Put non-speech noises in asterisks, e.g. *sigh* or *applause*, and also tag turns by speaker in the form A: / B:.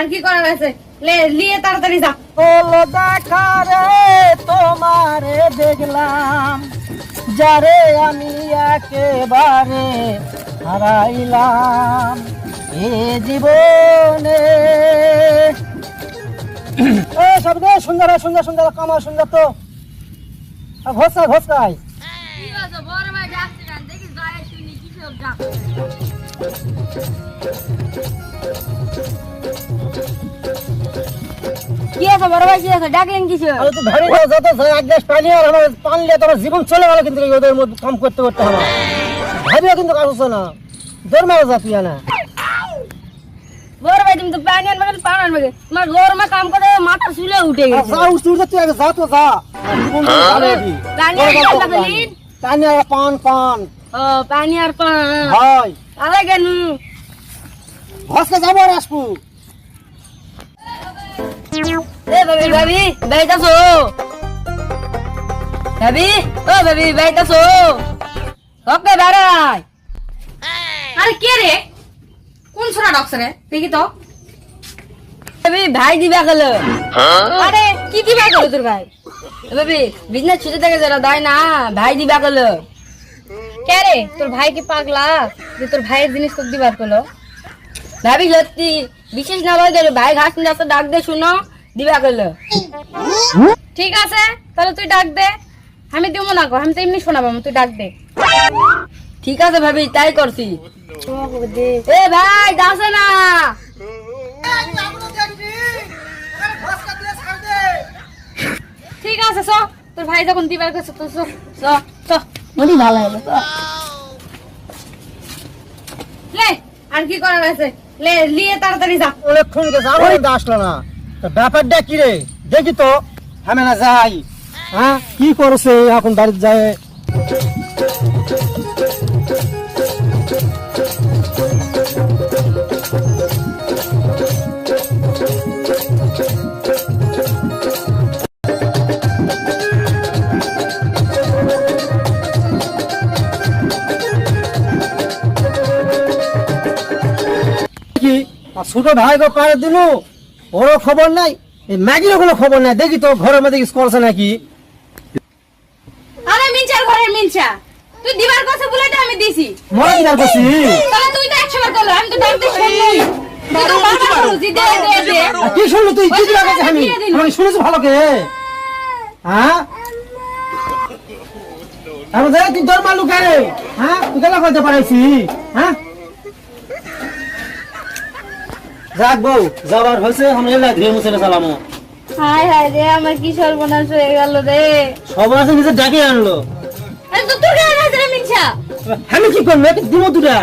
A: আর কি করার আছে? লে লিয়ে তাড়াতাড়ি যা।
B: হলো দেখা রে তোমারে দেখলাম। যারে আমি একেবারে হারাইলাম। এ জীবনে। *coughs* এ শব্দ সুন্দর সুন্দর সুন্দর কামার সুন্দর তো। ঘোষা ঘোষাই
A: দেখি কি আছে বড় ভাই কি আছে? ডাকলেন কিছু?
B: আরে তো ধরে যাও যত এক গ্লাস পানি আর আমার পানলে তোমার জীবন চলে গেল কিন্তু ওদের মধ্যে কাম করতে করতে হবে ভাবিও কিন্তু কাজ হচ্ছে না। দৌড় মারা যা তুই না
A: বড় ভাই তুমি তো পানি আনবে না পানি আনবে তোমার গরমে কাম করে মাথা শুলে উঠে গেছে।
B: যা তুই আগে তো হবি।
A: পানি আর পানি ও পানি আর পান।
B: হয়।
A: আরে কেন?
B: ঘসকে যাব আর আসব
A: এ বেবি বেবি বেইতাছো বেবি ও বেবি বেইতাছো ওকে দাঁড়াই আরে কে রে? কোন সোনা ডক্স রে? দেখি তো। ভাই দিবা গেল আরে কি দিবা গেল তোর ভাই? বেবি বিজনেস ছুটে থেকে যারা দেয় না? ভাই দিবা গেল কে রে? তোর ভাই কি পাগলা? যে তোর ভাইয়ের জিনিস তোর দিবার গেলো ভাবি সত্যি বিশেষ না বলে ভাই ঘাস নিয়ে ডাক দে শুনো দিবা গেল ঠিক আছে? তাহলে তুই ডাক দে। আমি দিব না গো আমি তো এমনি শোনাবো তুই ডাক দে। ঠিক আছে ভাবি তাই করছি। এ ভাই দাসে না। ঠিক আছে চ। তোর ভাই যখন দিবার গেছে তো চ চ মনি ভালো হলো চ। লে আর কি করার আছে? লে লিয়ে তাড়াতাড়ি যা।
B: অনেকক্ষণ গেছে আমার কিন্তু আসলো না। তো ব্যাপারটা কি রে? দেখি তো। আমি না যাই। হ্যাঁ? কি করছে? এখন বাড়িতে যায়। আর ছোট ভাই গো পারে দিলু? ওরও খবর নাই। এই ম্যাগিরও কোনো খবর নাই। দেখি তো ঘরের মধ্যে কিছু করছে নাকি?
A: আরে মিনচার ঘরের মিনচা। তুই দিবার কথা বলে তো আমি দিছি।
B: মনে কি করছি
A: তাহলে তুই তো একশো বার করল আমি তো ডাকতে শুনলি তুই তো বারবার বলছি দে দে দে।
B: কি শুনলি তুই? কি দিলা কাছে আমি? আমি শুনেছি ভালো কে? হ্যাঁ? আমি দেখ তুই তোর মালু কে হ্যাঁ? তুই কেলা করতে পারিস হ্যাঁ? যাক বউ যাবার হয়েছে আমরা এলা ধীরে মুছে চালামো।
A: হায় হায় রে আমার কি সর্বনাশ হয়ে গেল রে।
B: আছে নিজে ডাকে আনলো।
A: মিনচা
B: আমি কি করব? দিব দুটা।